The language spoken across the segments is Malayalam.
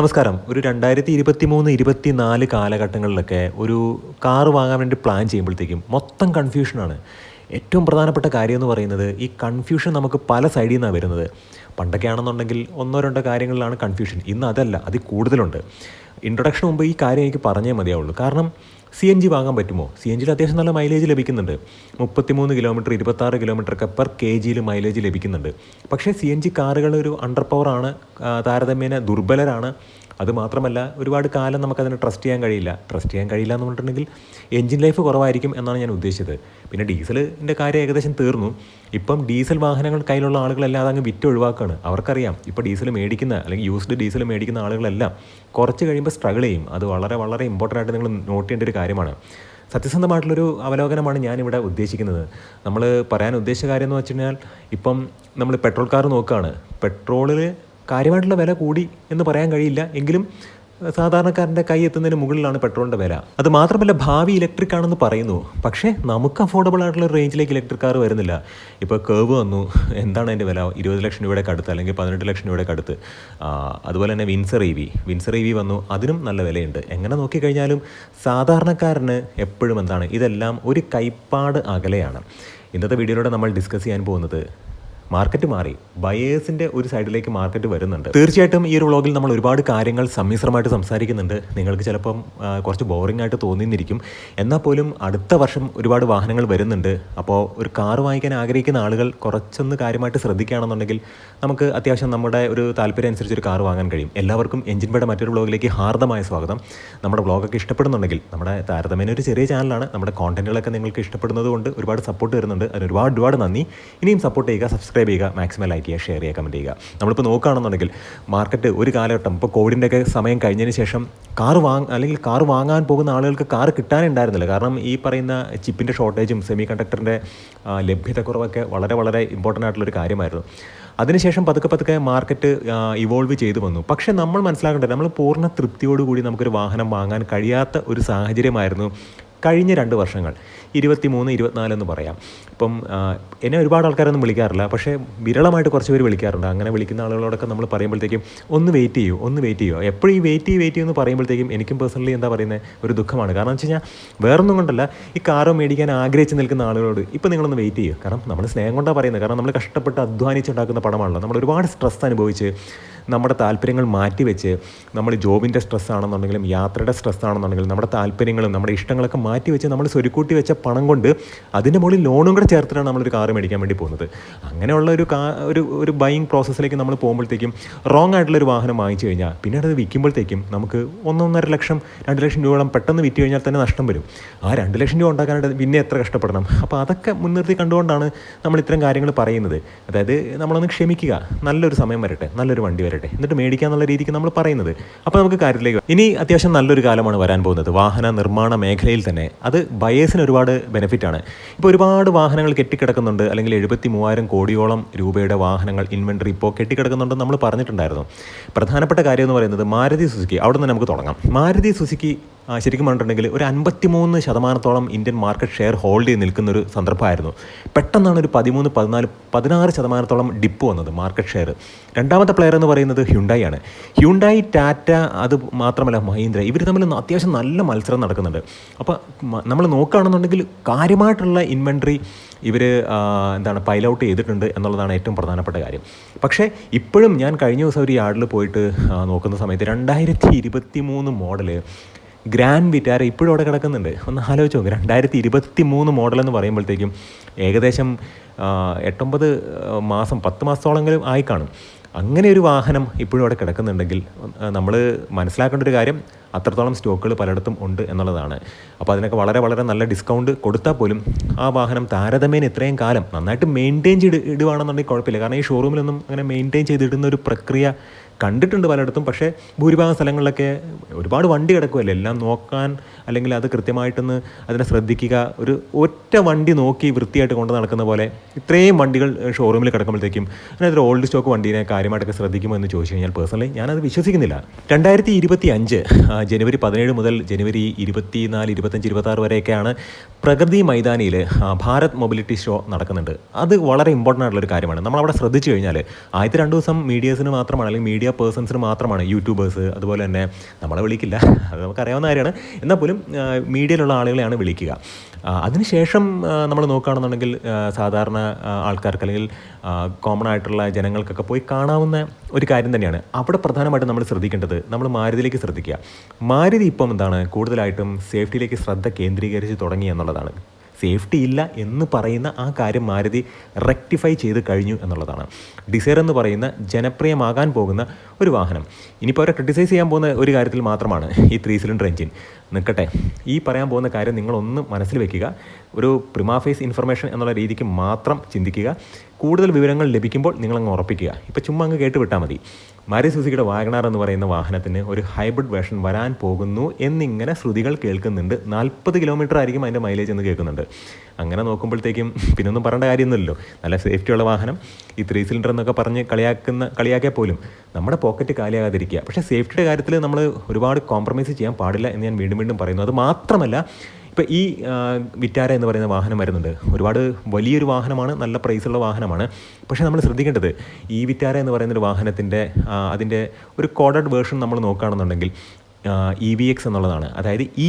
നമസ്കാരം. ഒരു രണ്ടായിരത്തി ഇരുപത്തി മൂന്ന് ഇരുപത്തി നാല് കാലഘട്ടങ്ങളിലൊക്കെ ഒരു കാറ് വാങ്ങാൻ വേണ്ടി പ്ലാൻ ചെയ്യുമ്പോഴത്തേക്കും മൊത്തം കൺഫ്യൂഷനാണ് ഏറ്റവും പ്രധാനപ്പെട്ട കാര്യം എന്ന് പറയുന്നത് ഈ കൺഫ്യൂഷൻ നമുക്ക് പല സൈഡിൽ നിന്നാണ് വരുന്നത്. പണ്ടൊക്കെ ആണെന്നുണ്ടെങ്കിൽ ഒന്നോ രണ്ടോ കാര്യങ്ങളിലാണ് കൺഫ്യൂഷൻ ഇന്ന് അതല്ല അതിൽ കൂടുതലുണ്ട്. ഇൻട്രൊഡക്ഷൻ മുമ്പ് ഈ കാര്യം എനിക്ക് പറഞ്ഞേ മതിയാവുള്ളൂ. കാരണം സി എൻ ജി വാങ്ങാൻ പറ്റുമോ? സി എൻ ജിയിൽ അത്യാവശ്യം നല്ല മൈലേജ് ലഭിക്കുന്നുണ്ട്. മുപ്പത്തിമൂന്ന് കിലോമീറ്റർ ഇരുപത്താറ് കിലോമീറ്റർ ഒക്കെ പെർ കെ ജിയിൽ മൈലേജ് ലഭിക്കുന്നുണ്ട്. പക്ഷേ സി എൻ ജി കാറുകൾ ഒരു അണ്ടർ പവറാണ് താരതമ്യേന ദുർബലരാണ്. അതുമാത്രമല്ല ഒരുപാട് കാലം നമുക്കതിനെ ട്രസ്റ്റ് ചെയ്യാൻ കഴിയില്ല. ട്രസ്റ്റ് ചെയ്യാൻ കഴിയില്ല എന്ന് പറഞ്ഞിട്ടുണ്ടെങ്കിൽ എൻജിൻ ലൈഫ് കുറവായിരിക്കും എന്നാണ് ഞാൻ ഉദ്ദേശിച്ചത്. പിന്നെ ഡീസലിന്റെ കാര്യം ഏകദേശം തീർന്നു. ഇപ്പം ഡീസൽ വാഹനങ്ങൾ കയ്യിലുള്ള ആളുകളെല്ലാം അതങ്ങ് വിറ്റ് ഒഴിവാക്കുകയാണ് അവർക്കറിയാം ഇപ്പോൾ ഡീസൽ മേടിക്കുന്ന അല്ലെങ്കിൽ യൂസ്ഡ് ഡീസൽ മേടിക്കുന്ന ആളുകളെല്ലാം കുറച്ച് കഴിയുമ്പോൾ സ്ട്രഗിൾ ചെയ്യും. അത് വളരെ വളരെ ഇമ്പോർട്ടന്റ് ആയിട്ട് നിങ്ങൾ നോട്ട് ചെയ്യേണ്ട ഒരു കാര്യമാണ്. സത്യസന്ധമായിട്ടുള്ളൊരു അവലോകനമാണ് ഞാനിവിടെ ഉദ്ദേശിക്കുന്നത്. നമ്മൾ പറയാൻ ഉദ്ദേശിച്ച കാര്യം എന്ന് വെച്ച് കഴിഞ്ഞാൽ ഇപ്പം നമ്മൾ പെട്രോൾ കാർ നോക്കുകയാണ്. പെട്രോളിൽ കാര്യമായിട്ടുള്ള വില കൂടി എന്ന് പറയാൻ കഴിയില്ല. എങ്കിലും സാധാരണക്കാരന്റെ കൈ എത്തുന്നതിന് മുകളിലാണ് പെട്രോളിന്റെ വില. അത് മാത്രമല്ല ഭാവി ഇലക്ട്രിക് ആണെന്ന് പറയുന്നു. പക്ഷേ നമുക്ക് അഫോർഡബിൾ ആയിട്ടുള്ള റേഞ്ചിലേക്ക് ഇലക്ട്രിക് കാർ വരുന്നില്ല. ഇപ്പോൾ കേവ് വന്നു. എന്താണ് അതിന്റെ വില? ഇരുപത് ലക്ഷം രൂപയുടെ അടുത്ത് അല്ലെങ്കിൽ പതിനെട്ട് ലക്ഷം രൂപയുടെ അടുത്ത്. അതുപോലെ തന്നെ Windsor E V Windsor E V വന്നു. അതിനും നല്ല വിലയുണ്ട്. എങ്ങനെ നോക്കിക്കഴിഞ്ഞാലും സാധാരണക്കാരന് എപ്പോഴും എന്താണ്? ഇതെല്ലാം ഒരു കൈപ്പാട് അകലെയാണ്. ഇന്നത്തെ വീഡിയോയിലൂടെ നമ്മൾ ഡിസ്കസ് ചെയ്യാൻ പോകുന്നത് മാർക്കറ്റ് മാറി ബയേഴ്സിന്റെ ഒരു സൈഡിലേക്ക് മാർക്കറ്റ് വരുന്നുണ്ട്. തീർച്ചയായിട്ടും ഈ ഒരു വ്ളോഗിൽ നമ്മൾ ഒരുപാട് കാര്യങ്ങൾ സമ്മിശ്രമായിട്ട് സംസാരിക്കുന്നുണ്ട്. നിങ്ങൾക്ക് ചിലപ്പം കുറച്ച് ബോറിംഗ് ആയിട്ട് തോന്നിന്നിരിക്കും. എന്നാൽ പോലും അടുത്ത വർഷം ഒരുപാട് വാഹനങ്ങൾ വരുന്നുണ്ട്. അപ്പോൾ ഒരു കാർ വാങ്ങിക്കാൻ ആഗ്രഹിക്കുന്ന ആളുകൾ കുറച്ചൊന്ന് കാര്യമായിട്ട് ശ്രദ്ധിക്കുകയാണെന്നുണ്ടെങ്കിൽ നമുക്ക് അത്യാവശ്യം നമ്മുടെ ഒരു താല്പര്യം അനുസരിച്ച് ഒരു കാർ വാങ്ങാൻ കഴിയും. എല്ലാവർക്കും എഞ്ചിൻ പേടെ മറ്റൊരു വ്ളോഗിലേക്ക് ഹാർദമായ സ്വാഗതം. നമ്മുടെ വ്ളോഗൊക്കെ ഇഷ്ടപ്പെടുന്നുണ്ടെങ്കിൽ നമ്മുടെ താരതമ്യേന ഒരു ചെറിയ ചാനലാണ്. നമ്മുടെ കോണ്ടന്റുകളൊക്കെ നിങ്ങൾക്ക് ഇഷ്ടപ്പെടുന്നത് കൊണ്ട് ഒരുപാട് സപ്പോർട്ട് വരുന്നുണ്ട് അതിന് ഒരുപാട് ഒരുപാട് നന്ദി. ഇനിയും സപ്പോർട്ട് ചെയ്യുക സബ്സ്ക്രൈബ് ചെയ്യുക മാക്സിമം ലൈക്ക് ചെയ്യുക ഷെയർ ചെയ്യുക കമന്റ് ചെയ്യുക. നമ്മളിപ്പോൾ നോക്കുകയാണെന്നുണ്ടെങ്കിൽ മാർക്കറ്റ് ഒരു കാലഘട്ടം ഇപ്പോൾ കോവിഡിന്റെയൊക്കെ സമയം കഴിഞ്ഞതിന് ശേഷം കാർ വാങ് അല്ലെങ്കിൽ കാർ വാങ്ങാൻ പോകുന്ന ആളുകൾക്ക് കാർ കിട്ടാനുണ്ടായിരുന്നില്ല. കാരണം ഈ പറയുന്ന ചിപ്പിന്റെ ഷോർട്ടേജും സെമി കണ്ടക്ടറിന്റെ ലഭ്യതക്കുറവൊക്കെ വളരെ വളരെ ഇമ്പോർട്ടന്റ് ആയിട്ടുള്ളൊരു കാര്യമായിരുന്നു. അതിനുശേഷം പതുക്കെ പതുക്കെ മാർക്കറ്റ് ഇവോൾവ് ചെയ്തു വന്നു. പക്ഷേ നമ്മൾ മനസ്സിലാക്കേണ്ടത് നമ്മൾ പൂർണ തൃപ്തിയോടുകൂടി നമുക്കൊരു വാഹനം വാങ്ങാൻ കഴിയാത്ത ഒരു സാഹചര്യമായിരുന്നു കഴിഞ്ഞ രണ്ട് വർഷങ്ങൾ. ഇരുപത്തി മൂന്ന് ഇരുപത്തിനാല് എന്ന് പറയാം. ഇപ്പം എന്നെ ഒരുപാട് ആൾക്കാരൊന്നും വിളിക്കാറില്ല. പക്ഷേ വിരളമായിട്ട് കുറച്ച് പേര് വിളിക്കാറുണ്ട്. അങ്ങനെ വിളിക്കുന്ന ആളുകളോടൊക്കെ നമ്മൾ പറയുമ്പോഴത്തേക്കും ഒന്ന് വെയിറ്റ് ചെയ്യൂ ഒന്ന് വെയിറ്റ് ചെയ്യുമോ എപ്പോഴും ഈ വെയിറ്റ് ചെയ്യൂ വെയിറ്റ് ചെയ്യുമെന്ന് പറയുമ്പോഴത്തേക്കും എനിക്കും പേഴ്സണലി എന്താ പറയുന്നത് ഒരു ദുഃഖമാണ്. കാരണം വെച്ച് കഴിഞ്ഞാൽ വേറൊന്നും കൊണ്ടല്ല ഈ കാറോ മേടിക്കാൻ ആഗ്രഹിച്ച് നിൽക്കുന്ന ആളുകളോട് ഇപ്പം നിങ്ങളൊന്ന് വെയിറ്റ് ചെയ്യുക കാരണം നമ്മൾ സ്നേഹം കൊണ്ടാണ് പറയുന്നത് കാരണം നമ്മൾ കഷ്ടപ്പെട്ട് അധ്വാനിച്ചുണ്ടാക്കുന്ന പടമാണല്ലോ നമ്മൾ ഒരുപാട് സ്ട്രെസ് അനുഭവിച്ച് നമ്മുടെ താല്പര്യങ്ങൾ മാറ്റിവെച്ച് നമ്മൾ ജോബിന്റെ സ്ട്രെസ് ആണെന്നുണ്ടെങ്കിലും യാത്രയുടെ സ്ട്രെസ് ആണെന്നുണ്ടെങ്കിലും നമ്മുടെ താല്പര്യങ്ങളും നമ്മുടെ ഇഷ്ടങ്ങളൊക്കെ മാറ്റിവെച്ച് നമ്മൾ സ്വരുക്കൂട്ടി വെച്ച പണം കൊണ്ട് അതിന്റെ മുകളിൽ ലോണും കൂടെ ചേർത്തിട്ടാണ് നമ്മളൊരു കാറ് മേടിക്കാൻ വേണ്ടി പോകുന്നത്. അങ്ങനെയുള്ള ഒരു കാ ഒരു ഒരു ബൈയിങ് പ്രോസസ്സിലേക്ക് നമ്മൾ പോകുമ്പോഴത്തേക്കും റോങ് ആയിട്ടുള്ളൊരു വാഹനം വാങ്ങിച്ചു കഴിഞ്ഞാൽ പിന്നീട് അത് വിൽക്കുമ്പോഴത്തേക്കും നമുക്ക് ഒന്നൊന്നര ലക്ഷം രണ്ട് ലക്ഷം രൂപയോളം പെട്ടെന്ന് വിറ്റ് കഴിഞ്ഞാൽ തന്നെ നഷ്ടം വരും. ആ രണ്ട് ലക്ഷം രൂപ ഉണ്ടാക്കാനായിട്ട് പിന്നെ എത്ര കഷ്ടപ്പെടണം? അപ്പോൾ അതൊക്കെ മുൻനിർത്തി കണ്ടുകൊണ്ടാണ് നമ്മൾ ഇത്തരം കാര്യങ്ങൾ പറയുന്നത്. അതായത് നമ്മളൊന്ന് ക്ഷമിക്കുക. നല്ലൊരു സമയം വരട്ടെ. നല്ലൊരു വണ്ടി വരട്ടെ. എന്നിട്ട് മേടിക്കാന്നുള്ള രീതിക്ക് നമ്മൾ പറയുന്നത്. അപ്പോൾ നമുക്ക് കാര്യത്തിലേക്ക്. ഇനി അത്യാവശ്യം നല്ലൊരു കാലമാണ് വരാൻ പോകുന്നത്. വാഹന നിർമ്മാണ മേഖലയിൽ തന്നെ. അത് ബയേഴ്സിന് ഒരുപാട് ബെനിഫിറ്റ് ആണ്. ഇപ്പോൾ ഒരുപാട് വാഹനങ്ങൾ കെട്ടിക്കിടക്കുന്നുണ്ട്. അല്ലെങ്കിൽ എഴുപത്തി മൂവായിരം കോടിയോളം രൂപയുടെ വാഹനങ്ങൾ ഇൻവെൻട്രി ഇപ്പോൾ കെട്ടിക്കിടക്കുന്നുണ്ടെന്ന് നമ്മൾ പറഞ്ഞിട്ടുണ്ടായിരുന്നു. പ്രധാനപ്പെട്ട കാര്യം എന്ന് പറയുന്നത് മാരുതി സുസുക്കി. അവിടെ നിന്ന് നമുക്ക് തുടങ്ങാം. മാരുതി സുസുക്കി ശരിക്കും പറഞ്ഞിട്ടുണ്ടെങ്കിൽ ഒരു അൻപത്തിമൂന്ന് ശതമാനത്തോളം ഇന്ത്യൻ മാർക്കറ്റ് ഷെയർ ഹോൾഡ് ചെയ്ത് നിൽക്കുന്ന ഒരു സന്ദർഭമായിരുന്നു. പെട്ടെന്നാണ് ഒരു പതിമൂന്ന് പതിനാല് പതിനാറ് ശതമാനത്തോളം ഡിപ്പ് വന്നത് മാർക്കറ്റ് ഷെയർ രണ്ടാമത്തെ പ്ലെയർ എന്ന് പറയുന്നത് ഹ്യുണ്ടായി ആണ്. ഹ്യുണ്ടായി ടാറ്റ അത് മാത്രമല്ല മഹീന്ദ്ര ഇവർ തമ്മിൽ അത്യാവശ്യം നല്ല മത്സരം നടക്കുന്നുണ്ട്. അപ്പോൾ നമ്മൾ നോക്കുകയാണെന്നുണ്ടെങ്കിൽ കാര്യമായിട്ടുള്ള ഇൻവെൻട്രി ഇവർ എന്താണ് പൈൽ ഔട്ട് ചെയ്തിട്ടുണ്ട് എന്നുള്ളതാണ് ഏറ്റവും പ്രധാനപ്പെട്ട കാര്യം. പക്ഷേ ഇപ്പോഴും ഞാൻ കഴിഞ്ഞ ദിവസം ഒരു യാർഡിൽ പോയിട്ട് നോക്കുന്ന സമയത്ത് രണ്ടായിരത്തി ഇരുപത്തി മൂന്ന് മോഡൽ ഗ്രാൻഡ് വിറ്റാര ഇപ്പോഴും അവിടെ കിടക്കുന്നുണ്ട്. ഒന്ന് ആലോചിച്ച് നോക്ക്. രണ്ടായിരത്തി ഇരുപത്തി മൂന്ന് മോഡൽ എന്ന് പറയുമ്പോഴത്തേക്കും ഏകദേശം എട്ടൊമ്പത് മാസം പത്ത് മാസത്തോളെങ്കിലും ആയി കാണും. അങ്ങനെ ഒരു വാഹനം ഇപ്പോഴും അവിടെ കിടക്കുന്നുണ്ടെങ്കിൽ നമ്മൾ മനസ്സിലാക്കേണ്ട ഒരു കാര്യം അത്രത്തോളം സ്റ്റോക്കുകൾ പലയിടത്തും ഉണ്ട് എന്നുള്ളതാണ്. അപ്പോൾ അതിനൊക്കെ വളരെ വളരെ നല്ല ഡിസ്കൗണ്ട് കൊടുത്താൽ പോലും ആ വാഹനം താരതമ്യേന ഇത്രയും കാലം നന്നായിട്ട് മെയിന്റെയിൻ ചെയ്ത് ഇടുവാണെന്നുണ്ടെങ്കിൽ കുഴപ്പമില്ല. കാരണം ഈ ഷോറൂമിലൊന്നും അങ്ങനെ മെയിന്റെയിൻ ചെയ്തിടുന്ന ഒരു പ്രക്രിയ കണ്ടിട്ടുണ്ട് പലയിടത്തും പക്ഷേ ഭൂരിഭാഗം സ്ഥലങ്ങളിലൊക്കെ ഒരുപാട് വണ്ടി കിടക്കുമല്ലേ എല്ലാം നോക്കാൻ അല്ലെങ്കിൽ അത് കൃത്യമായിട്ടൊന്ന് അതിനെ ശ്രദ്ധിക്കുക. ഒരു ഒറ്റ വണ്ടി നോക്കി വൃത്തിയായിട്ട് കൊണ്ട് നടക്കുന്ന പോലെ ഇത്രയും വണ്ടികൾ ഷോറൂമിൽ കിടക്കുമ്പോഴത്തേക്കും അതിനകത്ത് ഓൾഡ് സ്റ്റോക്ക് വണ്ടീനെ കാര്യമായിട്ടൊക്കെ ശ്രദ്ധിക്കുമോ എന്ന് ചോദിച്ചു കഴിഞ്ഞാൽ പേഴ്സണലി ഞാനത് വിശ്വസിക്കുന്നില്ല. രണ്ടായിരത്തി ഇരുപത്തി അഞ്ച് ജനുവരി പതിനേഴ് മുതൽ ജനുവരി ഇരുപത്തി നാല് ഇരുപത്തഞ്ച് ഇരുപത്താറ് വരെയൊക്കെയാണ് പ്രകൃതി മൈതാനിയിൽ ഭാരത് മൊബിലിറ്റി ഷോ നടക്കുന്നുണ്ട്. അത് വളരെ ഇമ്പോർട്ടന്റ് ആയിട്ടുള്ളൊരു കാര്യമാണ്. നമ്മളവിടെ ശ്രദ്ധിച്ചു കഴിഞ്ഞാൽ ആദ്യത്തെ രണ്ട് ദിവസം മീഡിയസിന് മാത്രമാണ് അല്ലെങ്കിൽ മീഡിയ പേഴ്സൺസിന് മാത്രമാണ് യൂട്യൂബേഴ്സ് അതുപോലെ തന്നെ നമ്മളെ വിളിക്കില്ല. അത് നമുക്കറിയാവുന്ന കാര്യമാണ്. എന്നാൽ പോലും മീഡിയയിലുള്ള ആളുകളെയാണ് വിളിക്കുക. അതിനുശേഷം നമ്മൾ നോക്കുകയാണെന്നുണ്ടെങ്കിൽ സാധാരണ ആൾക്കാർക്ക് അല്ലെങ്കിൽ കോമൺ ആയിട്ടുള്ള ജനങ്ങൾക്കൊക്കെ പോയി കാണാവുന്ന ഒരു കാര്യം തന്നെയാണ്. അവിടെ പ്രധാനമായിട്ടും നമ്മൾ ശ്രദ്ധിക്കേണ്ടത് നമ്മൾ മാരുതിയിലേക്ക് ശ്രദ്ധിക്കുക. മാരുതി ഇപ്പം എന്താണ് കൂടുതലായിട്ടും സേഫ്റ്റിയിലേക്ക് ശ്രദ്ധ കേന്ദ്രീകരിച്ച് തുടങ്ങി എന്നുള്ളതാണ്. സേഫ്റ്റി ഇല്ല എന്ന് പറയുന്ന ആ കാര്യം മാരുതി റെക്ടിഫൈ ചെയ്ത് കഴിഞ്ഞു എന്നുള്ളതാണ്. ഡിസൈർ എന്ന് പറയുന്ന ജനപ്രിയമാകാൻ പോകുന്ന ഒരു വാഹനം. ഇനിയിപ്പോൾ അവരെ ക്രിട്ടിസൈസ് ചെയ്യാൻ പോകുന്ന ഒരു കാര്യത്തിൽ മാത്രമാണ് ഈ ത്രീ സിലിണ്ടർ എഞ്ചിൻ നിൽക്കട്ടെ. ഈ പറയാൻ പോകുന്ന കാര്യം നിങ്ങളൊന്ന് മനസ്സിൽ വെക്കുക. ഒരു പ്രിമാഫേസ് ഇൻഫർമേഷൻ എന്നുള്ള രീതിക്ക് മാത്രം ചിന്തിക്കുക. കൂടുതൽ വിവരങ്ങൾ ലഭിക്കുമ്പോൾ നിങ്ങളങ്ങ് ഉറപ്പിക്കുക. ഇപ്പോൾ ചുമ്മാ അങ്ങ് കേട്ട് വിട്ടാൽ മതി. മാരി സുസുക്കിയുടെ വാഗണാർ എന്ന് പറയുന്ന വാഹനത്തിന് ഒരു ഹൈബ്രിഡ് വേർഷൻ വരാൻ പോകുന്നു എന്നിങ്ങനെ ശ്രുതികൾ കേൾക്കുന്നുണ്ട്. നാൽപ്പത് കിലോമീറ്റർ ആയിരിക്കും അതിന്റെ മൈലേജ് എന്ന് കേൾക്കുന്നുണ്ട്. അങ്ങനെ നോക്കുമ്പോഴത്തേക്കും പിന്നൊന്നും പറയേണ്ട കാര്യമൊന്നുമല്ലോ നല്ല സേഫ്റ്റിയുള്ള വാഹനം ഈ ത്രീ സിലിണ്ടർ എന്നൊക്കെ പറഞ്ഞ് കളിയാക്കുന്ന കളിയാക്കിയാൽ പോലും നമ്മുടെ പോക്കറ്റ് കാലിയാകാതിരിക്കുക. പക്ഷേ സേഫ്റ്റിയുടെ കാര്യത്തിൽ നമ്മൾ ഒരുപാട് കോംപ്രമൈസ് ചെയ്യാൻ പാടില്ല എന്ന് ഞാൻ വീണ്ടും വീണ്ടും പറയുന്നു. അത് മാത്രമല്ല ഇപ്പോൾ ഈ വിറ്റാര എന്ന് പറയുന്ന വാഹനം വരുന്നുണ്ട്. ഒരുപാട് വലിയൊരു വാഹനമാണ് നല്ല പ്രൈസുള്ള വാഹനമാണ്. പക്ഷേ നമ്മൾ ശ്രദ്ധിക്കേണ്ടത് ഈ വിറ്റാര എന്ന് പറയുന്ന ഒരു വാഹനത്തിന്റെ അതിന്റെ ഒരു കോഡഡ് വേർഷൻ നമ്മൾ നോക്കുകയാണെന്നുണ്ടെങ്കിൽ ഇ വി എക്സ് എന്നുള്ളതാണ്. അതായത് ഇ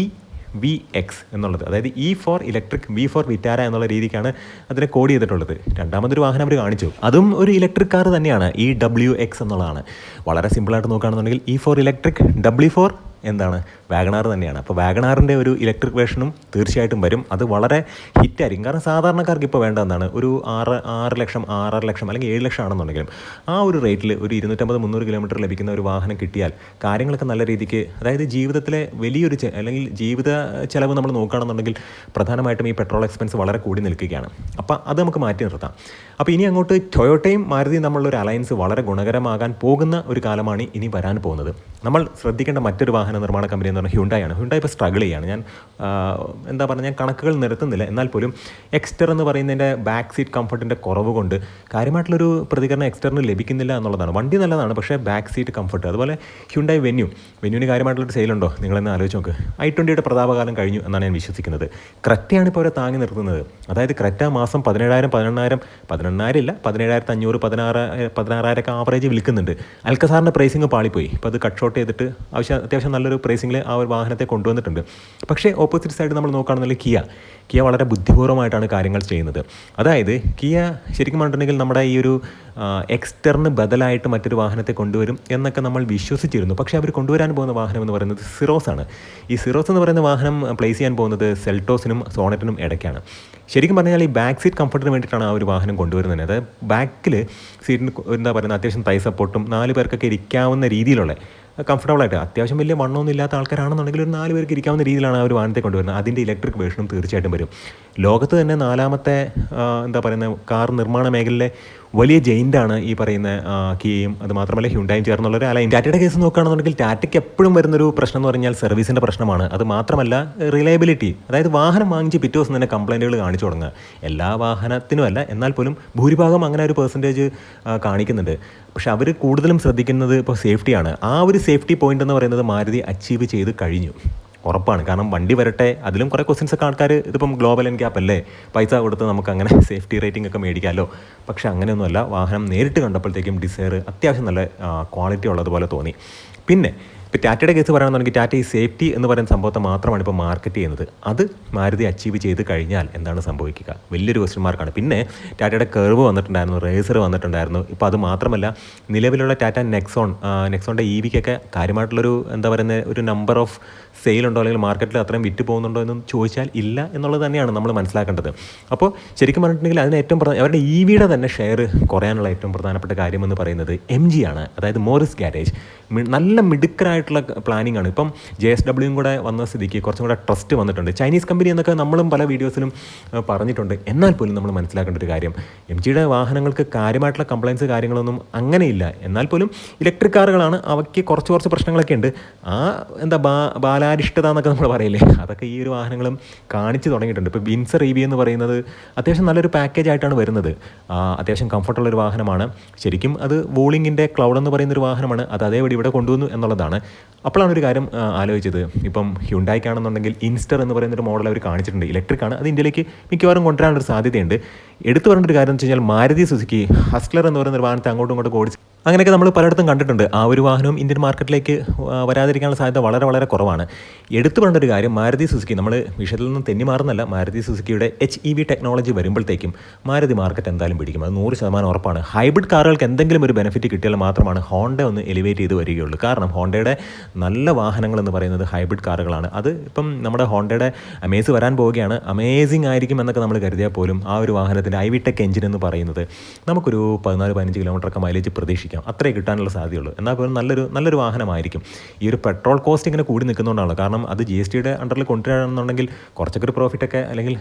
വി എക്സ് എന്നുള്ളത്. അതായത് E for electric V for Vitara എന്നുള്ള രീതിക്കാണ് അതിനെ കോഡ് ചെയ്തിട്ടുള്ളത്. രണ്ടാമതൊരു വാഹനം അവർ കാണിച്ചു. അതും ഒരു ഇലക്ട്രിക് കാർ തന്നെയാണ്. ഇ ഡബ്ല്യു എക്സ് എന്നുള്ളതാണ്. വളരെ സിമ്പിളായിട്ട് നോക്കുകയാണെന്നുണ്ടെങ്കിൽ E for electric W for എന്താണ്? വാഗണാർ തന്നെയാണ്. അപ്പോൾ വാഗണാറിന്റെ ഒരു ഇലക്ട്രിക് വേർഷനും തീർച്ചയായിട്ടും വരും. അത് വളരെ ഹിറ്റായിരിക്കും കാരണം സാധാരണക്കാർക്ക് ഇപ്പോൾ വേണ്ട എന്താണ്? ഒരു ആറ് ആറ് ലക്ഷം ആറര ലക്ഷം അല്ലെങ്കിൽ ഏഴ് ലക്ഷം ആണെന്നുണ്ടെങ്കിലും ആ ഒരു റേറ്റിൽ ഒരു ഇരുന്നൂറ്റമ്പത് മുന്നൂറ് കിലോമീറ്റർ ലഭിക്കുന്ന ഒരു വാഹനം കിട്ടിയാൽ കാര്യങ്ങളൊക്കെ നല്ല രീതിക്ക് അതായത് ജീവിതത്തിലെ വലിയൊരു അല്ലെങ്കിൽ ജീവിത ചിലവ് നമ്മൾ നോക്കുകയാണെന്നുണ്ടെങ്കിൽ പ്രധാനമായിട്ടും ഈ പെട്രോൾ എക്സ്പെൻസ് വളരെ കൂടി നിൽക്കുകയാണ്. അപ്പോൾ അത് നമുക്ക് മാറ്റി നിർത്താം. അപ്പോൾ ഇനി അങ്ങോട്ട് ടൊയോട്ടയും മാരുതിയും തമ്മിലുള്ള ഒരു അലയൻസ് വളരെ ഗുണകരമാകാൻ പോകുന്ന ഒരു കാലമാണ് ഇനി വരാൻ പോകുന്നത്. നമ്മൾ ശ്രദ്ധിക്കേണ്ട മറ്റൊരു വാഹന നിർമ്മാണ കമ്പനി എന്ന് പറഞ്ഞാൽ ഹ്യുണ്ടായി ആണ്. ഹ്യുണ്ടായി ഇപ്പോൾ സ്ട്രഗിൾ ചെയ്യുകയാണ് ഞാൻ എന്താ പറയുക ഞാൻ കണക്കുകൾ നിരത്തുന്നില്ല. എന്നാൽ പോലും എക്സ്റ്റർ എന്ന് പറയുന്നതിന്റെ ബാക്ക് സീറ്റ് കംഫർട്ടിന്റെ കുറവ് കൊണ്ട് കാര്യമായിട്ടുള്ളൊരു പ്രതികരണം എക്സ്റ്ററിന് ലഭിക്കുന്നില്ല എന്നുള്ളതാണ്. വണ്ടി നല്ലതാണ് പക്ഷേ ബാക്ക് സീറ്റ് കംഫർട്ട് അതുപോലെ ഹ്യുണ്ടായി വെന്യൂ വെന്യൂവിന് കാര്യമായിട്ടുള്ളൊരു സെയിലുണ്ടോ നിങ്ങളെന്ന് ആലോചിച്ച് നോക്ക്. ഐ ട്വന്റിയുടെ പ്രതാപകാലം കഴിഞ്ഞു എന്നാണ് ഞാൻ വിശ്വസിക്കുന്നത്. ക്രെറ്റയാണ് ഇപ്പോൾ അവരെ താങ്ങി നിർത്തുന്നത്. അതായത് ക്രെറ്റ മാസം പതിനേഴായിരം പതിനെണ്ണായിരം പതിനെണ്ണായിരം ഇല്ല പതിനേഴായിരത്തി അഞ്ഞൂറ് പതിനാറ് പതിനാറായിരമൊക്കെ ആവറേജ് വിൽക്കുന്നുണ്ട്. അൽക്കസാറിന്റെ പ്രൈസിങ് പാളിപ്പോയി. ഇപ്പോൾ അത് കട്ട് ഷോട്ട് ചെയ്തിട്ട് ആവശ്യം അത്യാവശ്യം നല്ലൊരു പ്രൈസിങ്ങിൽ ആ ഒരു വാഹനത്തെ കൊണ്ടുവന്നിട്ടുണ്ട്. പക്ഷേ ഓപ്പോസിറ്റ് സൈഡ് നമ്മൾ നോക്കുകയാണെന്നുണ്ടെങ്കിൽ കിയ കിയ വളരെ ബുദ്ധിപൂർവമായിട്ടാണ് കാര്യങ്ങൾ ചെയ്യുന്നത്. അതായത് കിയ ശരിക്കും പറഞ്ഞിട്ടുണ്ടെങ്കിൽ നമ്മുടെ ഈ ഒരു എക്സ്റ്റേർണ് ബദലായിട്ട് മറ്റൊരു വാഹനത്തെ കൊണ്ടുവരും എന്നൊക്കെ നമ്മൾ വിശ്വസിച്ചിരുന്നു. പക്ഷേ അവർ കൊണ്ടുവരാൻ പോകുന്ന വാഹനം എന്ന് പറയുന്നത് സിറോസ് ആണ്. ഈ സിറോസ് എന്ന് പറയുന്ന വാഹനം പ്ലേസ് ചെയ്യാൻ പോകുന്നത് സെൽട്ടോസിനും സോണറ്റിനും ഇടയ്ക്കാണ്. ശരിക്കും പറഞ്ഞാൽ ഈ ബാക്ക് സീറ്റ് കംഫർട്ടിന് വേണ്ടിയിട്ടാണ് ആ ഒരു വാഹനം കൊണ്ടുവരുന്നത്. അതായത് ബാക്കിൽ സീറ്റിന് എന്താ പറയുന്നത് അത്യാവശ്യം തൈ സപ്പോർട്ടും നാല് പേർക്കൊക്കെ ഇരിക്കാവുന്ന രീതിയിലുള്ള കംഫർട്ടബിൾ ആയിട്ട്. അത്യാവശ്യം വലിയ വണ്ണമൊന്നും ഇല്ലാത്ത ആൾക്കാരാണെന്നുണ്ടെങ്കിൽ ഒരു നാല് പേർക്ക് ഇരിക്കാവുന്ന രീതിയിലാണ് ഒരു വാഹനത്തെ കൊണ്ടുവരുന്നത്. അതിന്റെ ഇലക്ട്രിക് വേർഷനും തീർച്ചയായിട്ടും വരും. ലോകത്ത് തന്നെ നാലാമത്തെ എന്താ പറയുന്നത് കാർ നിർമ്മാണ മേഖലയിലെ വലിയ ജെയിന്റാണ് ഈ പറയുന്ന കീയും കിയയും അത് മാത്രമല്ല ഹ്യുണ്ടായും ചേർന്നുള്ള ഒരു അലൈൻ ടാറ്റയുടെ കേസ് നോക്കുകയാണെന്നുണ്ടെങ്കിൽ ടാറ്റയ്ക്ക് എപ്പോഴും വരുന്നൊരു പ്രശ്നം എന്ന് പറഞ്ഞാൽ സർവീസിന്റെ പ്രശ്നമാണ്. അത് മാത്രമല്ല റിലയബിലിറ്റി അതായത് വാഹനം വാങ്ങിച്ച് പിറ്റേ ദിവസം തന്നെ കംപ്ലൈന്റുകൾ കാണിച്ചു തുടങ്ങുക. എല്ലാ വാഹനത്തിനും അല്ല എന്നാൽ പോലും ഭൂരിഭാഗം അങ്ങനെ ഒരു പെർസെന്റേജ് കാണിക്കുന്നുണ്ട്. പക്ഷേ അവർ കൂടുതലും ശ്രദ്ധിക്കുന്നത് ഇപ്പോൾ സേഫ്റ്റിയാണ് ആ ഒരു സേഫ്റ്റി പോയിന്റ് എന്ന് പറയുന്നത് മാരുതി അച്ചീവ് ചെയ്ത് കഴിഞ്ഞു. ഉറപ്പാണ്. കാരണം വണ്ടി വരട്ടെ അതിലും കുറേ ക്വസ്റ്റ്യൻസ് ഒക്കെ ആൾക്കാർ ഇതിപ്പം ഗ്ലോബൽ എൻ ക്യാപ്പ് അല്ലേ? പൈസ കൊടുത്ത് നമുക്ക് അങ്ങനെ സേഫ്റ്റി റേറ്റിംഗ് ഒക്കെ മേടിക്കാമല്ലോ പക്ഷെ അങ്ങനെയൊന്നുമല്ല വാഹനം നേരിട്ട് കണ്ടപ്പോഴത്തേക്കും ഡിസയർ അത്യാവശ്യം നല്ല ക്വാളിറ്റി ഉള്ളതുപോലെ തോന്നി. പിന്നെ ഇപ്പോൾ ടാറ്റയുടെ കേസ് പറയുകയാണെന്നുണ്ടെങ്കിൽ ടാറ്റ ഈ സേഫ്റ്റി എന്ന് പറയുന്ന സംഭവത്തെ മാത്രമാണ് ഇപ്പോൾ മാർക്കറ്റ് ചെയ്യുന്നത്. അത് മാരുതി അച്ചീവ് ചെയ്ത് കഴിഞ്ഞാൽ എന്താണ് സംഭവിക്കുക? വലിയൊരു ക്വസ്റ്റ്യൻ മാർക്കാണ് പിന്നെ ടാറ്റയുടെ കർവ് വന്നിട്ടുണ്ടായിരുന്നു റേസർ വന്നിട്ടുണ്ടായിരുന്നു. ഇപ്പോൾ അത് മാത്രമല്ല നിലവിലുള്ള ടാറ്റ നെക്സോൺ നെക്സോണിന്റെ ഇ വിക്കൊക്കെ കാര്യമായിട്ടുള്ളൊരു എന്താ പറയുന്നത് ഒരു നമ്പർ ഓഫ് സെയിൽ ഉണ്ടോ അല്ലെങ്കിൽ മാർക്കറ്റിൽ അത്രയും വിറ്റ് പോകുന്നുണ്ടോ എന്ന് ചോദിച്ചാൽ ഇല്ല എന്നുള്ളത് തന്നെയാണ് നമ്മൾ മനസ്സിലാക്കേണ്ടത്. അപ്പോൾ ശരിക്കും പറഞ്ഞിട്ടുണ്ടെങ്കിൽ അതിന് ഏറ്റവും പ്രധാന അവരുടെ ഇ വിയുടെ തന്നെ ഷെയർ കുറയാനുള്ള ഏറ്റവും പ്രധാനപ്പെട്ട കാര്യമെന്ന് പറയുന്നത് എം ജി ആണ്. അതായത് മോറിസ് ഗാരേജ് നല്ല മിടുക്കരായിട്ടുള്ള പ്ലാനിംഗ് ആണ്. ഇപ്പം ജെ എസ് ഡബ്ല്യൂയും കൂടെ വന്ന സ്ഥിതിക്ക് കുറച്ചും കൂടെ ട്രസ്റ്റ് വന്നിട്ടുണ്ട്. ചൈനീസ് കമ്പനി എന്നൊക്കെ നമ്മളും പല വീഡിയോസിലും പറഞ്ഞിട്ടുണ്ട്. എന്നാൽ പോലും നമ്മൾ മനസ്സിലാക്കേണ്ട ഒരു കാര്യം. എം ജിയുടെ വാഹനങ്ങൾക്ക് കാര്യമായിട്ടുള്ള കംപ്ലയിൻസ് കാര്യങ്ങളൊന്നും അങ്ങനെയില്ല. എന്നാൽ പോലും ഇലക്ട്രിക് കാറുകളാണ് അവയ്ക്ക് കുറച്ച് കുറച്ച് പ്രശ്നങ്ങളൊക്കെ ഉണ്ട്. ആ എന്താ ബാ ബാലാരിഷ്ടത എന്നൊക്കെ നമ്മൾ പറയില്ലേ? അതൊക്കെ ഈ ഒരു വാഹനങ്ങളും കാണിച്ചു തുടങ്ങിയിട്ടുണ്ട്. ഇപ്പോൾ വിൻസർ ഇ വി എന്ന് പറയുന്നത് അത്യാവശ്യം നല്ലൊരു പാക്കേജ് ആയിട്ടാണ് വരുന്നത്. അത്യാവശ്യം കംഫർട്ടുള്ള ഒരു വാഹനമാണ്. ശരിക്കും അത് വോളിങ്ങിന്റെ ക്ലൗഡ് എന്ന് പറയുന്ന ഒരു വാഹനമാണ്. അത് അതേപടി ഇവിടെ കൊണ്ടുവന്നു എന്നുള്ളതാണ്. അപ്പോഴാണ് ഒരു കാര്യം ആലോചിച്ചത്. ഇപ്പം ഹ്യുണ്ടായിക്കാണെന്നുണ്ടെങ്കിൽ ഇൻസ്റ്റർ എന്ന് പറയുന്നൊരു മോഡൽ അവർ കാണിച്ചിട്ടുണ്ട്. ഇലക്ട്രിക് ആണ്. അത് ഇന്ത്യയിലേക്ക് മിക്കവാറും കൊണ്ടുവരാനൊരു സാധ്യതയുണ്ട്. എടുത്തു ഒരു കാര്യം എന്ന് വെച്ച് കഴിഞ്ഞാൽ മാരുതി സുസുക്കി ഹസ്ലർ എന്ന് പറയുന്ന ഒരു വാഹനത്തെ അങ്ങോട്ടും ഇങ്ങോട്ടും ഓടിച്ച് അങ്ങനെയൊക്കെ നമ്മൾ പലയിടത്തും കണ്ടിട്ടുണ്ട്. ആ ഒരു വാഹനവും ഇന്ത്യൻ മാർക്കറ്റിലേക്ക് വരാതിരിക്കാനുള്ള സാധ്യത വളരെ വളരെ കുറവാണ്. എടുത്തു പറയേണ്ട ഒരു കാര്യം മാരുതി സുസുക്കി നമ്മൾ വിഷയത്തിൽ നിന്ന് തെന്നി മാറുന്നല്ല മാരുതി സുസുക്കിയുടെ എച്ച് ഇ വി ടെക്നോളജി വരുമ്പോഴത്തേക്കും മാരുതി മാർക്കറ്റ് എന്തായാലും പിടിക്കും. അത് നൂറ് ശതമാനം ഉറപ്പാണ്. ഹൈബ്രിഡ് കാറുകൾക്ക് എന്തെങ്കിലും ഒരു ബെനിഫിറ്റ് കിട്ടിയാൽ മാത്രമാണ് ഹോണ്ട ഒന്ന് എലിവേറ്റ് ചെയ്ത് വരികയുള്ളൂ. കാരണം ഹോണ്ടയുടെ നല്ല വാഹനങ്ങൾ എന്ന് പറയുന്നത് ഹൈബ്രിഡ് കാറുകളാണ്. അത് ഇപ്പം നമ്മുടെ ഹോണ്ടയുടെ അമേസ് വരാൻ പോവുകയാണ്. അമേസിംഗ് ആയിരിക്കും എന്നൊക്കെ നമ്മൾ കരുതിയാൽ പോലും ആ ഒരു വാഹനത്തിന്റെ ഐ വി ടെക് എഞ്ചിൻ എന്ന് പറയുന്നത് നമുക്കൊരു പതിനാല് പതിനഞ്ച് കിലോമീറ്ററൊക്കെ മൈലേജ് പ്രതീക്ഷിക്കാം. അത്രേ കിട്ടാനുള്ള സാധ്യതയുള്ളൂ. എന്നാൽ പോലും നല്ലൊരു നല്ലൊരു വാഹനമായിരിക്കും. ഈ ഒരു പെട്രോൾ കോസ്റ്റ് ഇങ്ങനെ കൂടി നിൽക്കുന്നതുകൊണ്ടാണ് കാരണം അത് ജി എസ് ടിയുടെ അണ്ടറിൽ കൊണ്ടുവരാണെന്നുണ്ടെങ്കിൽ കുറച്ചൊക്കെ ഒരു പ്രോഫിറ്റൊക്കെ അല്ലെങ്കിൽ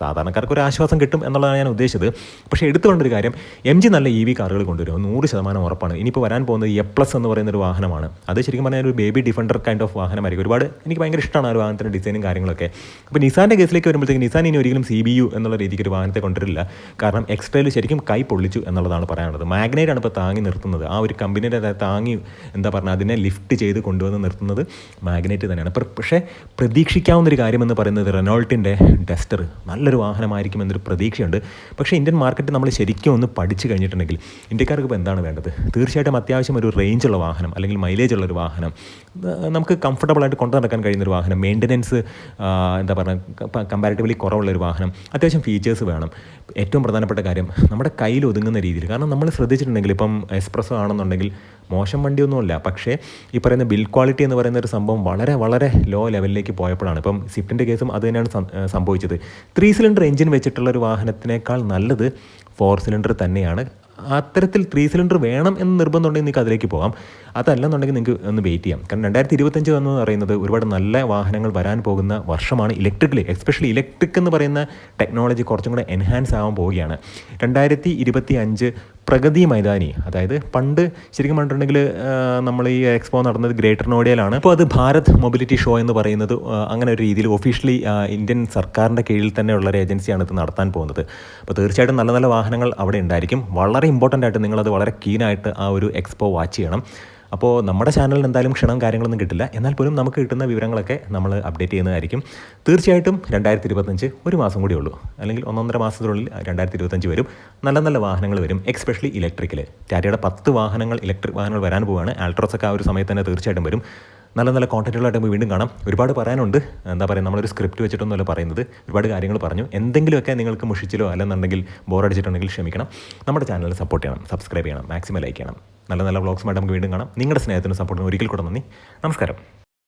സാധാരണക്കാർക്ക് ഒരു ആശ്വാസം കിട്ടും എന്നുള്ളതാണ് ഞാൻ ഉദ്ദേശിച്ചത്. പക്ഷേ എടുത്തുകൊണ്ടൊരു കാര്യം എം ജി നല്ല ഇ വി കാറുകൾ കൊണ്ടുവരും. നൂറ് ശതമാനം ഉറപ്പാണ്. ഇനിയിപ്പോൾ വരാൻ പോകുന്നത് എ പ്ലസ് എന്ന് പറയുന്ന ഒരു വാഹനമാണ്. അത് ശരിക്കും പറഞ്ഞാൽ ഒരു ബേബി ഡിഫൻഡർ കൈൻഡ് ഓഫ് വാഹനമായിരിക്കും. ഒരുപാട് എനിക്ക് ഭയങ്കര ഇഷ്ടമാണ് ആ ഒരു വാഹനത്തിന്റെ ഡിസൈനും കാര്യങ്ങളൊക്കെ. അപ്പോൾ നിസാന്റെ കേസിലേക്ക് വരുമ്പോഴത്തേക്ക് നിസാൻ ഇനി ഒരിക്കലും സി ബി യു എന്നുള്ള രീതിക്ക് ഒരു വാഹനത്തെ കൊണ്ടുവരില്ല. കാരണം എക്സ്ട്രയിൽ ശരിക്കും കൈ പൊള്ളിച്ചു എന്നുള്ളതാണ് പറയാനുള്ളത്. മാഗ്നൈറ്റ് ആണ് ഇപ്പോൾ താങ്ങി നിർത്തുന്നത്. ആ ഒരു കമ്പനിയുടെ താങ്ങി എന്താ പറഞ്ഞാൽ അതിനെ ലിഫ്റ്റ് ചെയ്ത് കൊണ്ടുവന്ന് നിർത്തുന്നത് മാഗ്നറ്റ് തന്നെയാണ്. പക്ഷേ പ്രതീക്ഷിക്കാവുന്ന ഒരു കാര്യമെന്ന് പറയുന്നത് റെനോൾട്ടിന്റെ ഡസ്റ്റർ. നല്ലൊരു വാഹനമായിരിക്കും എന്നൊരു പ്രതീക്ഷയുണ്ട്. പക്ഷേ ഇന്ത്യൻ മാർക്കറ്റ് നമ്മൾ ശരിക്കും ഒന്ന് പഠിച്ചു കഴിഞ്ഞിട്ടുണ്ടെങ്കിൽ ഇന്ത്യക്കാർക്ക് ഇപ്പോൾ എന്താണ് വേണ്ടത്? തീർച്ചയായിട്ടും അത്യാവശ്യം ഒരു റേഞ്ചുള്ള വാഹനം അല്ലെങ്കിൽ മൈലേജ് ഉള്ള ഒരു വാഹനം നമുക്ക് കംഫർട്ടബിളായിട്ട് കൊണ്ടു നടക്കാൻ കഴിയുന്ന ഒരു വാഹനം മെയിന്റനൻസ് എന്താ പറയുക കമ്പാരിറ്റീവ്ലി കുറവുള്ള ഒരു വാഹനം അത്യാവശ്യം ഫീച്ചേഴ്സ് വേണം. ഏറ്റവും പ്രധാനപ്പെട്ട കാര്യം നമ്മുടെ കയ്യിൽ ഒതുങ്ങുന്ന രീതിയിൽ. കാരണം നമ്മൾ ശ്രദ്ധിച്ചിട്ടുണ്ടെങ്കിൽ ഇപ്പം എക്സ്പ്രസ്സോ ആണെന്നുണ്ടെങ്കിൽ മോശം വണ്ടിയൊന്നുമില്ല. പക്ഷേ ഈ പറയുന്ന ബിൽ ക്വാളിറ്റി എന്ന് പറയുന്ന ഒരു സംഭവം വളരെ വളരെ ലോ ലെവലിലേക്ക് പോയപ്പോഴാണ്. ഇപ്പം സ്വിഫ്റ്റിന്റെ കേസും അത് തന്നെയാണ് സംഭവിച്ചത്. ത്രീ സിലിണ്ടർ എഞ്ചിൻ വെച്ചിട്ടുള്ള ഒരു വാഹനത്തിനേക്കാൾ നല്ലത് ഫോർ സിലിണ്ടർ തന്നെയാണ്. അത്തരത്തിൽ ത്രീ സിലിണ്ടർ വേണം എന്ന് നിർബന്ധമുണ്ടെങ്കിൽ നിങ്ങൾക്ക് അതിലേക്ക് പോകാം. അതല്ലെന്നുണ്ടെങ്കിൽ നിങ്ങൾക്ക് ഒന്ന് വെയിറ്റ് ചെയ്യാം. കാരണം രണ്ടായിരത്തി ഇരുപത്തഞ്ച് എന്ന് പറയുന്നത് ഒരുപാട് നല്ല വാഹനങ്ങൾ വരാൻ പോകുന്ന വർഷമാണ് ഇലക്ട്രിക്കലി എസ്പെഷ്യലി ഇലക്ട്രിക് എന്ന് പറയുന്ന ടെക്നോളജി കുറച്ചും കൂടെ എൻഹാൻസ് ആവാൻ പോവുകയാണ്. രണ്ടായിരത്തി ഇരുപത്തി അഞ്ച് പ്രഗതി മൈതാനി. അതായത് പണ്ട് ശരിക്കും പറഞ്ഞിട്ടുണ്ടെങ്കിൽ നമ്മൾ ഈ എക്സ്പോ നടന്നത് ഗ്രേറ്റർ നോഡിയയിലാണ് ഇപ്പോൾ അത് ഭാരത് മൊബിലിറ്റി ഷോ എന്ന് പറയുന്നത് അങ്ങനെ ഒരു രീതിയിൽ ഒഫീഷ്യലി ഇന്ത്യൻ സർക്കാരിന്റെ കീഴിൽ തന്നെയുള്ള ഒരു ഏജൻസിയാണ് ഇത് നടത്താൻ പോകുന്നത്. അപ്പോൾ തീർച്ചയായിട്ടും നല്ല നല്ല വാഹനങ്ങൾ അവിടെ ഉണ്ടായിരിക്കും. വളരെ ഇമ്പോർട്ടന്റ് ആയിട്ട് നിങ്ങളത് വളരെ കീനായിട്ട് ആ ഒരു എക്സ്പോ വാച്ച് ചെയ്യണം. അപ്പോൾ നമ്മുടെ ചാനലിൽ എന്തായാലും ക്ഷണം കാര്യങ്ങളൊന്നും കിട്ടില്ല. എന്നാൽ പോലും നമുക്ക് കിട്ടുന്ന വിവരങ്ങളൊക്കെ നമ്മൾ അപ്ഡേറ്റ് ചെയ്യുന്നതായിരിക്കും. തീർച്ചയായിട്ടും രണ്ടായിരത്തി ഇരുപത്തഞ്ച് ഒരു മാസം കൂടി ഉള്ളൂ. അല്ലെങ്കിൽ ഒന്നൊന്നര മാസത്തിനുള്ളിൽ രണ്ടായിരത്തി ഇരുപത്തഞ്ച് വരും. നല്ല നല്ല വാഹനങ്ങൾ വരും. എക്സ്പെഷ്യലി ഇലക്ട്രിക്കൽ ടാറ്റയുടെ പത്ത് വാഹനങ്ങൾ ഇലക്ട്രിക് വാഹനങ്ങൾ വരാൻ പോവുകയാണ് ആൾട്രോസൊക്കെ ആ ഒരു സമയത്ത് തന്നെ തീർച്ചയായിട്ടും വരും. നല്ല നല്ല കോണ്ടന്റുകളായിട്ട് നമുക്ക് വീണ്ടും കാണാം. ഒരുപാട് പറയാനുണ്ട്. എന്താ പറയുക നമ്മളൊരു സ്ക്രിപ്റ്റ് വെച്ചിട്ടൊന്നുമല്ല പറയുന്നത്. ഒരുപാട് കാര്യങ്ങൾ പറഞ്ഞു. എന്തെങ്കിലുമൊക്കെ നിങ്ങൾക്ക് മുഷിച്ചിലോ അല്ലെന്നുണ്ടെങ്കിൽ ബോറടിച്ചിട്ടുണ്ടെങ്കിൽ ക്ഷമിക്കണം. നമ്മുടെ ചാനൽ സപ്പോർട്ട് ചെയ്യണം. സബ്സ്ക്രൈബ് ചെയ്യണം. മാക്സിമം ലൈക്ക് ചെയ്യണം. നല്ല നല്ല വ്ളോഗ്സുമായിട്ട് നമുക്ക് വീണ്ടും കാണാം. നിങ്ങളുടെ സ്നേഹത്തിനും സപ്പോർട്ടിനും ഒരിക്കൽ കൂടെ നന്ദി. നമസ്കാരം.